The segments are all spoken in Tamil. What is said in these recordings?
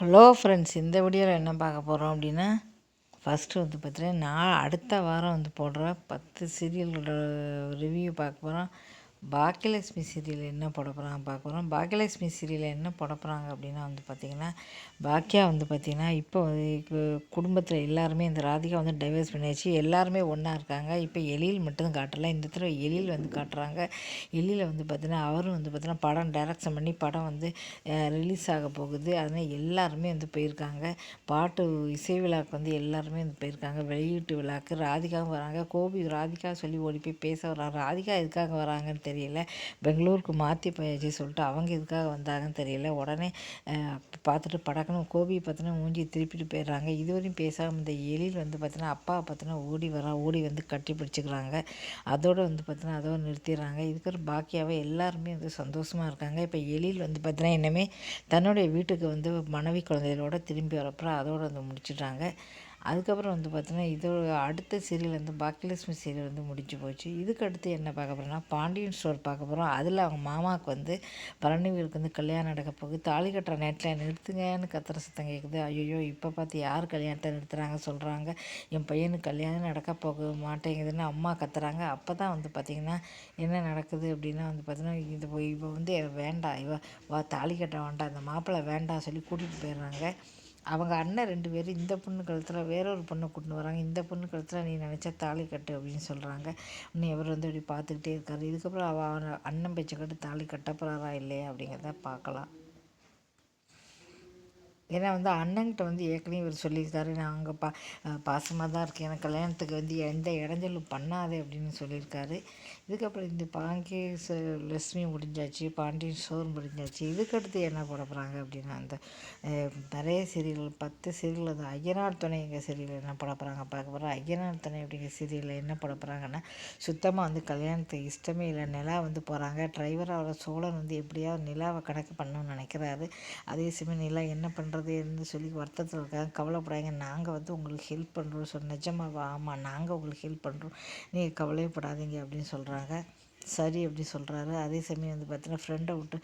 ஹலோ ஃப்ரெண்ட்ஸ் இந்த வீடியோவில் என்ன பார்க்க போகிறோம் அப்படின்னா ஃபஸ்ட்டு வந்து பார்த்தீங்கன்னா நான் அடுத்த வாரம் வந்து போடுற பத்து சீரியல்களோட ரிவ்யூ பார்க்க போகிறோம் பாக்கியலட்சுமி சீரியல் என்ன புடப்புறாங்க பார்க்குறோம் பார்க்க போகிறோம் பாக்கியலட்சுமி சீரியலில் என்ன படப்புறாங்க அப்படின்னா வந்து பார்த்திங்கன்னா பாக்கியா வந்து பார்த்திங்கன்னா இப்போ குடும்பத்தில் எல்லாருமே இந்த ராதிகா வந்து டைவர்ஸ் பண்ணியாச்சு. எல்லாருமே ஒன்றா இருக்காங்க. இப்போ எழில் மட்டும் காட்டலை. இந்த தடவை எழில் வந்து காட்டுறாங்க. எழில வந்து பார்த்திங்கன்னா அவரும் வந்து பார்த்திங்கன்னா படம் டைரக்ஷன் பண்ணி படம் வந்து ரிலீஸ் ஆக போகுது. அதனால் எல்லாருமே வந்து போயிருக்காங்க. பாட்டு இசை விழாவுக்கு வந்து எல்லாருமே வந்து போயிருக்காங்க. வெளியீட்டு விழாவுக்கு ராதிகாவும் வராங்க. கோபி ராதிகா சொல்லி ஓடி போய் பேச வர்றாங்க ராதிகா எதுக்காக வராங்கன்னு தெரியல. பெங்களூருக்கு மாற்றி போயாச்சு சொல்லிட்டு அவங்க எதுக்காக வந்தாங்கன்னு தெரியல. உடனே பார்த்துட்டு படக்கணும் கோபியை பார்த்தினா மூஞ்சி திருப்பிட்டு போயிடுறாங்க. இதுவரையும் பேசாமல் இந்த எழில் வந்து பார்த்தினா அப்பாவை பார்த்தினா ஓடி வரா ஓடி வந்து கட்டி பிடிச்சிக்கிறாங்க. அதோடு வந்து பார்த்தினா அதோடு நிறுத்திடுறாங்க. இதுக்கு பாக்கியாவே எல்லாருமே வந்து சந்தோஷமாக இருக்காங்க. இப்போ எழில் வந்து பார்த்தினா இன்னமே தன்னுடைய வீட்டுக்கு வந்து மனைவி குழந்தைகளோட திரும்பி வரப்போ அதோடு வந்து முடிச்சிடுறாங்க. அதுக்கப்புறம் வந்து பார்த்திங்கன்னா இதோட அடுத்த சீரியல் வந்து பாக்கியலட்சுமி சீரியல் வந்து முடிஞ்சு போச்சு. இதுக்கு அடுத்து என்ன பார்க்க போகிறோம்னா பாண்டியன் ஸ்டோர் பார்க்க போகிறோம் அதில் அவங்க மாமாவுக்கு வந்து பழனிவேலுக்கு வந்து கல்யாணம் நடக்க போகுது. தாலி கட்டுற நேரத்தில் நிறுத்துங்கன்னு கத்துற சத்தம் கேட்குது ஐயோ இப்போ பார்த்து யார் கல்யாணத்தை நிறுத்துகிறாங்க சொல்கிறாங்க என் பையனுக்கு கல்யாணம் நடக்க போக மாட்டேங்குதுன்னு அம்மா கத்துறாங்க. அப்போ தான் வந்து பார்த்திங்கன்னா என்ன நடக்குது அப்படின்னா வந்து பார்த்திங்கன்னா இது இப்போ வந்து வேண்டாம் இவ வா தாலி கட்ட வேண்டாம். இந்த மாப்பிள்ளை வேண்டாம் சொல்லி கூட்டிகிட்டு போயிடுறாங்க. அவங்க அண்ணன் ரெண்டு பேரும் இந்த பொண்ணு கழுத்தில் வேற ஒரு பொண்ணை கூட்டின்னு வராங்க. இந்த பொண்ணு கழுத்தில் நீ நினச்சா தாலி கட்டு அப்படின்னு சொல்கிறாங்க இன்னும் இவர் வந்து இப்படி பார்த்துக்கிட்டே இருக்காரு. இதுக்கப்புறம் அவள் அண்ணன் பேச்சை கட்டு தாலி கட்டப்படுறாரா இல்லையா அப்படிங்கிறத பார்க்கலாம். ஏன்னா வந்து அண்ணன்கிட்ட வந்து ஏற்கனவே இவர் சொல்லியிருக்காரு நான் அங்கே பா பாசமாக தான் இருக்கேன். எனக்கு கல்யாணத்துக்கு வந்து எந்த இடைஞ்சலும் பண்ணாதே அப்படின்னு சொல்லியிருக்காரு. இதுக்கப்புறம் இந்த பாங்கி லட்சுமி முடிஞ்சாச்சு பாண்டியன் சோர் முடிஞ்சாச்சு. இதுக்கடுத்து என்ன போட போகிறாங்க அப்படின்னா அந்த நிறைய சீரியல் பத்து சீரியல் அந்த ஐயனார் துணை எங்கள் சீரியல் என்ன போட போகிறாங்க பார்க்க போகிறோம் ஐயனார் துணை அப்படிங்கிற சீரியலில் என்ன போட போகிறாங்கன்னா சுத்தமாக வந்து கல்யாணத்துக்கு இஷ்டமே இல்லை. நிலா வந்து போகிறாங்க டிரைவராக சோழன் வந்து எப்படியாவது நிலாவை கணக்கு பண்ணணும்னு நினைக்கிறாரு. அதே சமயம் நிலா என்ன பண்ணுறது பண்ணுறதுன்னு சொல்லி வருத்தத்தில் இருக்காங்க. கவலைப்படாங்க நாங்கள் வந்து உங்களுக்கு ஹெல்ப் பண்ணுறோம் சொல் நிஜமாவா? ஆமாம் நாங்கள் உங்களுக்கு ஹெல்ப் பண்ணுறோம் நீங்கள் கவலையப்படாதீங்க அப்படின்னு சொல்கிறாங்க சரி அப்படி சொல்கிறாரு அதே சமயம் வந்து பார்த்தீங்கன்னா ஃப்ரெண்டை விட்டு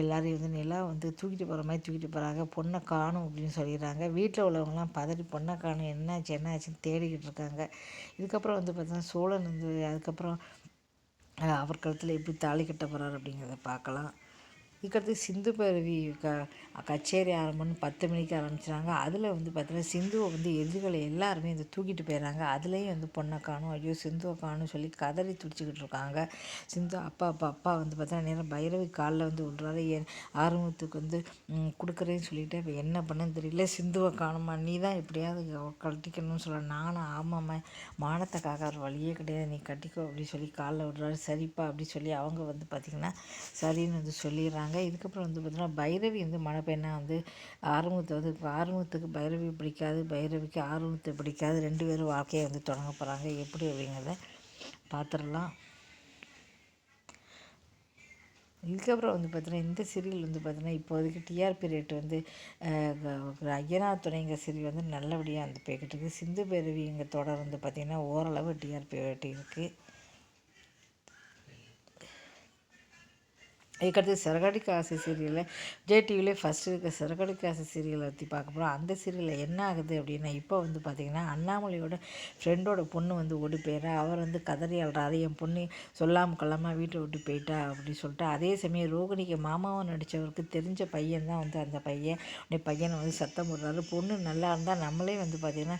எல்லாரையும் வந்து நிலா வந்து தூக்கிட்டு போகிற மாதிரி தூக்கிட்டு போகிறாங்க பொண்ணை காணும் அப்படின்னு சொல்லிடுறாங்க. வீட்டில் உள்ளவங்களாம் பதறி பொண்ணை காணும். என்னாச்சு என்னாச்சுன்னு தேடிக்கிட்டு இருக்காங்க. இதுக்கப்புறம் வந்து பார்த்தீங்கன்னா சோழன் வந்து அதுக்கப்புறம் அவர் கழுத்தில் எப்படி தாலி கட்ட போகிறார் அப்படிங்கிறத பார்க்கலாம். இதுக்கடுத்து சிந்து பருவி க கச்சேரி ஆரம்பம்னு பத்து மணிக்கு ஆரம்பிச்சிட்டாங்க அதில் வந்து பார்த்தீங்கன்னா சிந்துவை வந்து எதிர்களை எல்லாருமே வந்து தூக்கிட்டு போயிடுறாங்க. அதுலேயும் வந்து பொண்ணை காணும் ஐயோ சிந்துவை காணும் சொல்லி கதறி துடிச்சிக்கிட்டு இருக்காங்க. சிந்து அப்பா அப்பா அப்பா வந்து பார்த்தீங்கன்னா நேரம் பைரவி காலில் வந்து விடுறாரு என் ஆரம்பத்துக்கு வந்து கொடுக்குறேன்னு சொல்லிட்டு இப்போ என்ன பண்ணுன்னு தெரியல. சிந்துவை காணுமா நீ தான் எப்படியாவது கட்டிக்கணும்னு சொல்ல நானும் ஆமாம்மா மானத்தை காக்கார வழியே கிடையாது. நீ கட்டிக்கோ அப்படின்னு சொல்லி காலில் விடுறாரு சரிப்பா அப்படின்னு சொல்லி அவங்க வந்து பார்த்திங்கன்னா சரின்னு வந்து சொல்லிடுறாங்க. சொல்கிறாங்க இதுக்கப்புறம் வந்து பார்த்திங்கன்னா பைரவி வந்து மழை பெண்ணாக வந்து ஆறுமுகத்தை வந்து ஆறுமுகத்துக்கு பைரவி பிடிக்காது பைரவிக்கு ஆறுமுகத்தை பிடிக்காது ரெண்டு பேரும் வாழ்க்கையை வந்து தொடங்க போகிறாங்க எப்படி அப்படிங்கிறத பார்த்துடலாம். இதுக்கப்புறம் வந்து பார்த்தீங்கன்னா இந்த சீரியல் வந்து பார்த்தீங்கன்னா இப்போதைக்கு டிஆர்பி ரேட் வந்து ஐயனா துணைங்கிற சீரியல் வந்து நல்லபடியாக வந்து போய்கிட்டு இருக்குது சிந்து பேரவிங்கிற தொடர் வந்து பார்த்திங்கன்னா ஓரளவு டிஆர்பி ரேட் இருக்குது இதுக்கடுத்து சிறகடிக்க ஆசை சீரியலில் ஜே டிவிலே ஃபஸ்ட்டு இருக்க சிறகடிக்க ஆசை சீரியலை பற்றி பார்க்க போகிறோம் அந்த சீரியலில் என்ன ஆகுது அப்படின்னா இப்போ வந்து பார்த்திங்கன்னா அண்ணாமலையோட ஃப்ரெண்டோட பொண்ணு வந்து ஓடி போயிடுறா அவர் வந்து கதறி அழுறாரு. என் பொண்ணு சொல்லாமல் கொள்ளாமல் வீட்டை விட்டு போயிட்டா அப்படின்னு சொல்லிட்டு அதே சமயம் ரோகிணிக்கு மாமாவை நடித்தவருக்கு தெரிஞ்ச பையன் தான் வந்து அந்த பையன். உடைய பையனை வந்து சத்தம் போடுறாரு. பொண்ணு நல்லா இருந்தால் நம்மளே வந்து பார்த்திங்கன்னா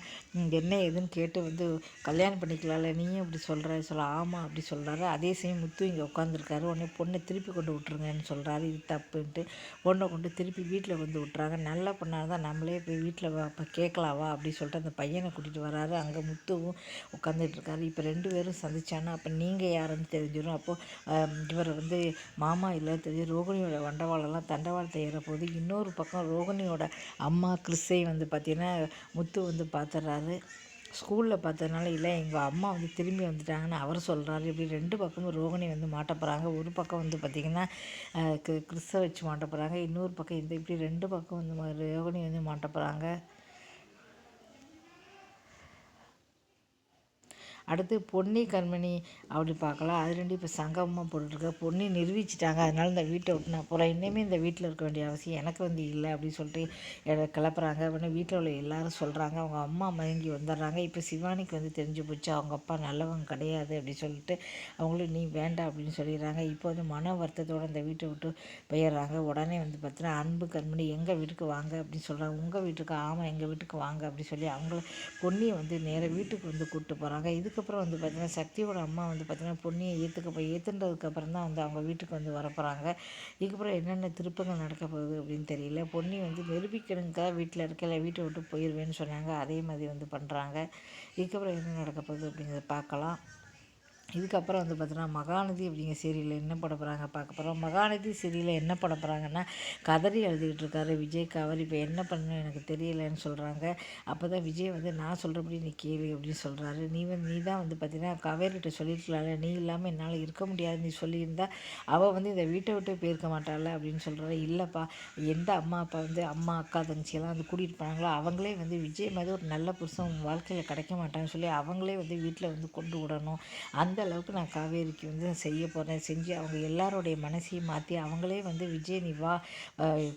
என்ன ஏதுன்னு கேட்டு வந்து கல்யாணம் பண்ணிக்கலாம்ல. நீயும் இப்படி சொல்கிற சொல்ல ஆமாம் அப்படி சொல்கிறாரு அதே சமயம் முத்து இங்கே உட்காந்துருக்காரு உடனே பொண்ணை திருப்பி கொண்டு விட்டுரு விட்டுருங்கன்னு சொல்கிறாரு இது தப்புன்ட்டு பொண்ணை கொண்டு திருப்பி வீட்டில் வந்து விட்றாங்க நல்ல பொண்ணாக தான் நம்மளே போய் வீட்டில் அப்போ கேட்கலாவா அப்படின்னு சொல்லிட்டு அந்த பையனை கூட்டிகிட்டு வராரு. அங்கே முத்துவும் உட்காந்துட்டு இருக்காரு. இப்போ ரெண்டு பேரும் சந்திச்சானா அப்போ நீங்கள் யாருன்னு தெரிஞ்சிடும். அப்போது இவரை வந்து மாமா இல்லை தெரிஞ்சு ரோகிணியோட வண்டவாளெல்லாம் தண்டவாளத்தை ஏறப்போகுது இன்னொரு பக்கம் ரோகிணியோட அம்மா கிறிஸ்தை வந்து பார்த்திங்கன்னா முத்து வந்து பார்த்துட்றாரு ஸ்கூலில் பார்த்ததுனால இல்லை எங்கள் அம்மா வந்து திரும்பி வந்துட்டாங்கன்னு அவர் சொல்கிறாரு இப்படி ரெண்டு பக்கமும் ரோகிணி வந்து மாட்ட போகிறாங்க ஒரு பக்கம் வந்து பார்த்திங்கன்னா கிறிஸ்த வச்சு மாட்ட போகிறாங்க இன்னொரு பக்கம் இந்த இப்படி ரெண்டு பக்கம் வந்து ரோகிணி வந்து மாட்ட போகிறாங்க அடுத்து பொன்னி கண்மணி அப்படி பார்க்கலாம். அது ரெண்டு இப்போ சங்கமமாக போட்டுருக்க பொன்னி நிரூபிச்சிட்டாங்க அதனால இந்த வீட்டை விட்டு நான் போகிறேன் இன்னுமே இந்த வீட்டில் இருக்க வேண்டிய அவசியம் எனக்கு வந்து இல்லை அப்படின்னு சொல்லிட்டு என்னை கிளப்புறாங்க. உடனே வீட்டில் உள்ள எல்லாரும் சொல்கிறாங்க அவங்க அம்மா மயங்கி வந்துடுறாங்க. இப்போ சிவானிக்கு வந்து தெரிஞ்சு போச்சு. அவங்க அப்பா நல்லவங்க கிடையாது அப்படின்னு சொல்லிட்டு அவங்களும் நீ வேண்டாம் அப்படின்னு சொல்லிடுறாங்க. இப்போ வந்து மன வருத்தத்தோடு இந்த வீட்டை விட்டு போயிடுறாங்க. உடனே வந்து பார்த்தீங்கன்னா அன்பு கண்மணி எங்கள் வீட்டுக்கு வாங்க அப்படின்னு சொல்கிறாங்க உங்கள் வீட்டுக்கு ஆமாம் எங்கள் வீட்டுக்கு வாங்க அப்படின்னு சொல்லி அவங்கள பொன்னியை வந்து நேராக வீட்டுக்கு வந்து கூப்பிட்டு போகிறாங்க இது இதுக்கப்புறம் வந்து பார்த்திங்கன்னா சக்தியோட அம்மா வந்து பார்த்திங்கன்னா பொன்னியை ஏற்றுக்க போய் ஏற்றுன்றதுக்கப்புறம் தான் வந்து அவங்க வீட்டுக்கு வந்து வரப்போகிறாங்க இதுக்கப்புறம் என்னென்ன திருப்பங்கள் நடக்க போகுது அப்படின்னு தெரியல. பொன்னி வந்து நிரூபிக்கணுங்க வீட்டில் இருக்கல வீட்டை விட்டு போயிடுவேன்னு சொன்னாங்க. அதே மாதிரி வந்து பண்ணுறாங்க இதுக்கப்புறம் என்ன நடக்க போகுது அப்படிங்கிறத பார்க்கலாம். இதுக்கப்புறம் வந்து பார்த்தோன்னா மகாநதி அப்படிங்கிற சீரியலில் என்ன பண்ண போகிறாங்க பார்க்க போகிறோம் மகாநதி சீரியலில் என்ன பண்ண போகிறாங்கன்னா கதறி எழுதிக்கிட்டு இருக்காரு விஜய். அவர் இப்போ என்ன பண்ணணும் எனக்கு தெரியலைன்னு சொல்கிறாங்க அப்போ தான் விஜய் வந்து நான் சொல்கிறபடி நீ கேளு அப்படின்னு சொல்கிறாரு நீ வந்து நீ தான் வந்து பார்த்தீங்கன்னா கவேரிட்ட சொல்லியிருக்கலாம்ல. நீ இல்லாமல் என்னால் இருக்க முடியாது. நீ சொல்லியிருந்தா அவள் வந்து இந்த வீட்டை விட்டு போயிருக்க மாட்டாள் அப்படின்னு சொல்கிறாரு இல்லைப்பா எந்த அம்மா அப்பா வந்து அம்மா அக்கா தங்கச்சியெல்லாம் வந்து கூட்டிகிட்டு போனாங்களோ அவங்களே வந்து விஜய் மாதிரி ஒரு நல்ல புருஷன் வாழ்க்கையில் கிடைக்க மாட்டான்னு சொல்லி அவங்களே வந்து வீட்டில் வந்து கொண்டு விடணும். அந்த அளவுக்கு நான் காவேரிக்கு வந்து செய்ய போகிறேன் செஞ்சு அவங்க எல்லாருடைய மனசையும் மாற்றி அவங்களே வந்து விஜய் நீ வா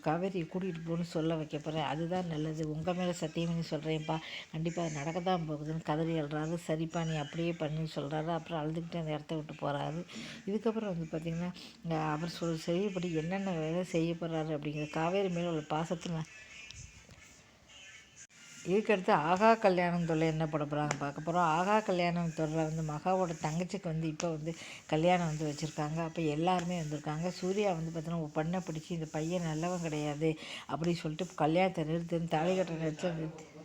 காவேரியை கூட்டிகிட்டு போகணும்னு சொல்ல வைக்க போகிறேன் அதுதான் நல்லது. உங்கள் மேலே சத்தியம் பண்ணி சொல்கிறேன்ப்பா கண்டிப்பாக நடக்க தான் போகுதுன்னு கதறி எழுறாரு சரிப்பா நீ அப்படியே பண்ணி சொல்கிறாரு அப்புறம் அழுதுகிட்டு அந்த இடத்த விட்டு போகிறாரு இதுக்கப்புறம் வந்து பார்த்திங்கன்னா அவர் சொல் செய்யப்படி என்னென்ன வேலை செய்ய போகிறாரு அப்படிங்கிற காவேரி மேலே உள்ள பாசத்தில் இதுக்கடுத்து ஆகா கல்யாணம் தொல்லை என்ன பட போகிறாங்க பார்க்க போகிறோம் ஆகா கல்யாணம் தொல்லை வந்து மகாவோட தங்கச்சிக்கு வந்து இப்போ வந்து கல்யாணம் வந்து வச்சுருக்காங்க. அப்போ எல்லாருமே வந்திருக்காங்க. சூர்யா வந்து பார்த்தீங்கன்னா பண்ணை பிடிச்சி இந்த பையன் நல்லவன் கிடையாது அப்படின்னு சொல்லிட்டு கல்யாணத்தை நிறுத்துன்னு தாலி கட்டுற நேரத்தில் நிறுத்தி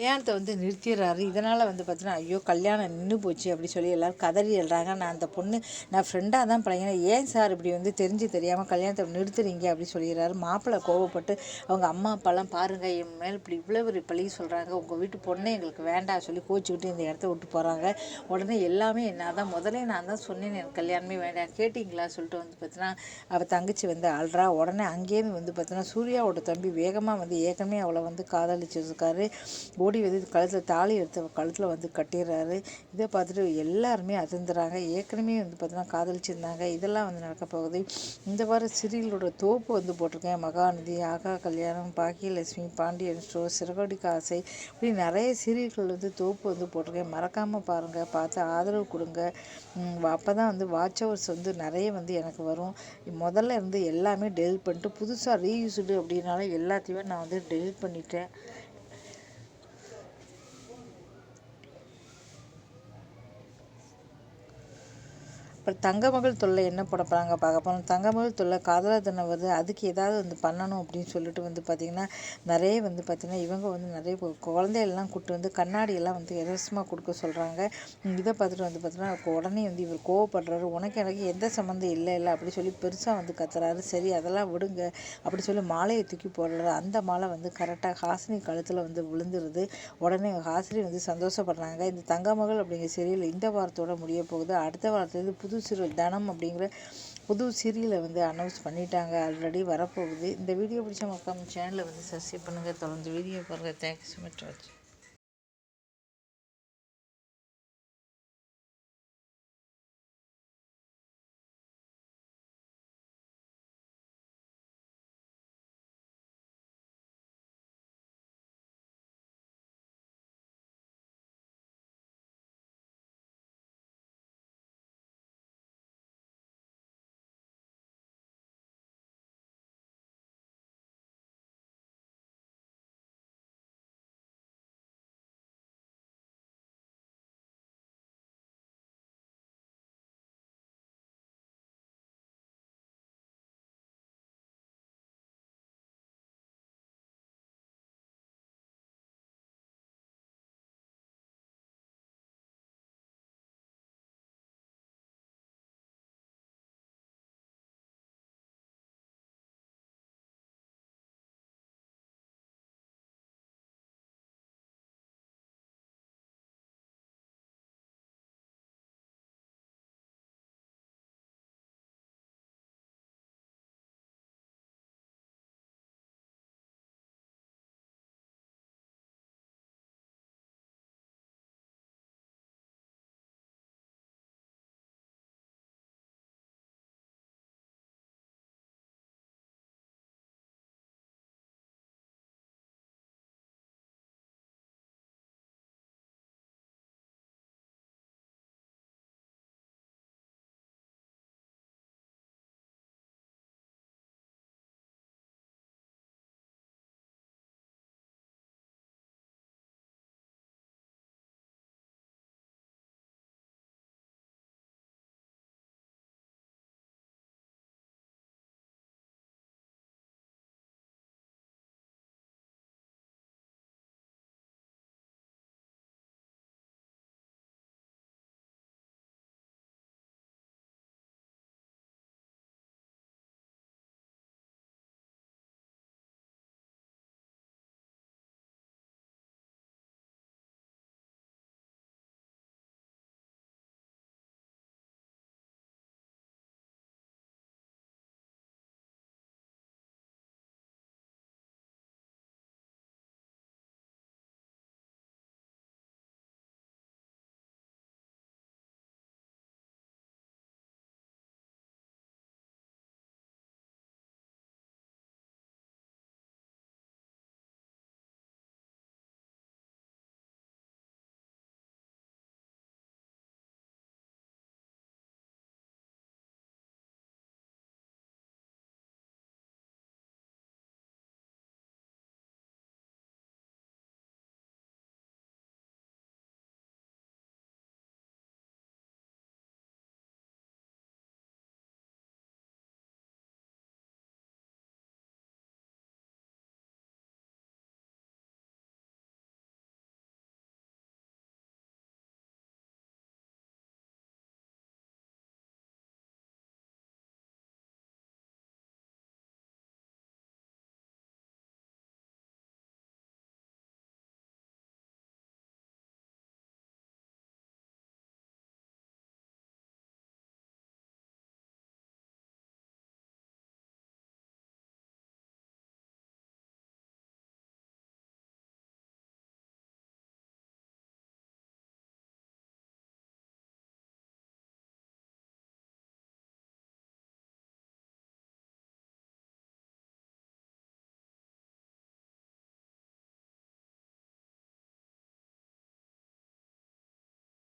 கல்யாணத்தை வந்து நிறுத்திடுறாரு. இதனால் வந்து பார்த்தீங்கன்னா ஐயோ கல்யாணம் நின்று போச்சு அப்படி சொல்லி எல்லோரும் கதறி எழுறாங்க. நான் அந்த பொண்ணு நான் ஃப்ரெண்டாக தான் பழகினேன். ஏன் சார் இப்படி வந்து தெரிஞ்சு தெரியாமல் கல்யாணத்தை நிறுத்துறீங்க அப்படி சொல்லிடுறாரு. மாப்பிள்ளை கோவப்பட்டு அவங்க அம்மா அப்பாலாம் பாருங்கள் என் மேல் இப்படி இவ்வளோ ஒரு பழகி சொல்கிறாங்க உங்கள் வீட்டு பொண்ணே எங்களுக்கு வேண்டாம் சொல்லி கோச்சிக்கிட்டு இந்த இடத்த விட்டு போகிறாங்க உடனே எல்லாமே என்ன தான் முதலே நான் தான் சொன்னேன் எனக்கு கல்யாணமே வேண்டாம் கேட்டிங்களா? சொல்லிட்டு வந்து பார்த்தீங்கன்னா அவள் தங்கச்சி வந்து அல்றா உடனே அங்கேருந்து வந்து பார்த்தீங்கன்னா சூர்யாவோட தம்பி வேகமாக வந்து ஏற்கனவே அவளை வந்து காதலிச்சிருக்காரு. ஓடி வந்து கழுத்தில் தாலி எடுத்து கழுத்தில் வந்து கட்டிடுறாரு. இதை பார்த்துட்டு எல்லாருமே அதிர்ந்துறாங்க. ஏற்கனவே வந்து பார்த்தீங்கன்னா காதலிச்சிருந்தாங்க. இதெல்லாம் வந்து நடக்க போகுது. இந்த வாரம் சீரியலோட தோப்பு வந்து போட்டிருக்கேன். மகாநதி ஆகா கல்யாணம் பாக்கியலட்சுமி பாண்டியன் ஸ்டோ சிறகடி காசை இப்படி நிறைய சீரியல்கள் வந்து தோப்பு வந்து போட்டிருக்கேன். மறக்காமல் பாருங்கள் பார்த்து ஆதரவு கொடுங்க. அப்போ தான் வந்து வாட்ச் ஹவர்ஸ் வந்து நிறைய வந்து எனக்கு வரும். முதல்ல இருந்து எல்லாமே டெலிட் பண்ணிட்டு புதுசாக ரீயூஸ்டு அப்படின்னால எல்லாத்தையுமே நான் வந்து டெலிட் பண்ணிட்டேன். அப்புறம் தங்கமகள் தொல்லை என்ன போட போகிறாங்க பார்க்க போகிறோம் தங்கமகள் தொல்லை காதலர் தினம் வருது அதுக்கு ஏதாவது வந்து பண்ணணும் அப்படின்னு சொல்லிட்டு வந்து பார்த்திங்கன்னா நிறைய வந்து பார்த்திங்கன்னா இவங்க வந்து நிறைய குழந்தையெல்லாம் கூப்பிட்டு வந்து கண்ணாடியெல்லாம் வந்து இலவசமாக கொடுக்க சொல்கிறாங்க இதை பார்த்துட்டு வந்து பார்த்திங்கன்னா உடனே வந்து இவர் கோவப்படுறாரு. உனக்கு எனக்கு எந்த சம்மந்தம் இல்லை இல்லை அப்படி சொல்லி பெருசாக வந்து கத்துறாரு. சரி அதெல்லாம் விடுங்க அப்படி சொல்லி மாலையை தூக்கி போடுறாரு. அந்த மாலை வந்து கரெக்டாக ஹாசினி கழுத்தில் வந்து விழுந்துருது. உடனே ஹாசினி வந்து சந்தோஷப்படுறாங்க. இந்த தங்கமகள் அப்படிங்கிற சீரியல் இந்த வாரத்தோட முடிய போகுது. அடுத்த வாரத்துலேருந்து புது சீரியல் தனம் அப்படிங்கிற புது சீரியலை வந்து அனௌன்ஸ் பண்ணிட்டாங்க. ஆல்ரெடி வரப்போகுது. இந்த வீடியோ பிடிச்ச மக்கள் சேனலை வந்து சப்ஸ்கிரைப் பண்ணுங்கள் தொடர்ந்து வீடியோ பாருங்கள் தேங்க்ஸ் ஸோ மச்